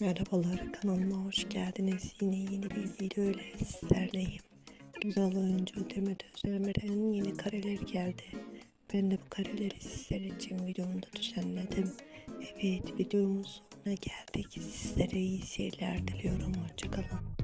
Merhabalar kanalıma hoş geldiniz. Yine yeni bir video ile sizlerleyim. Güzel oyuncu Demet Özdemir'in yeni kareler geldi. Ben de bu kareleri sizler için videomda düzenledim. Evet videomuz sonuna geldik. Sizlere iyi seyirler diliyorum. Hoşçakalın.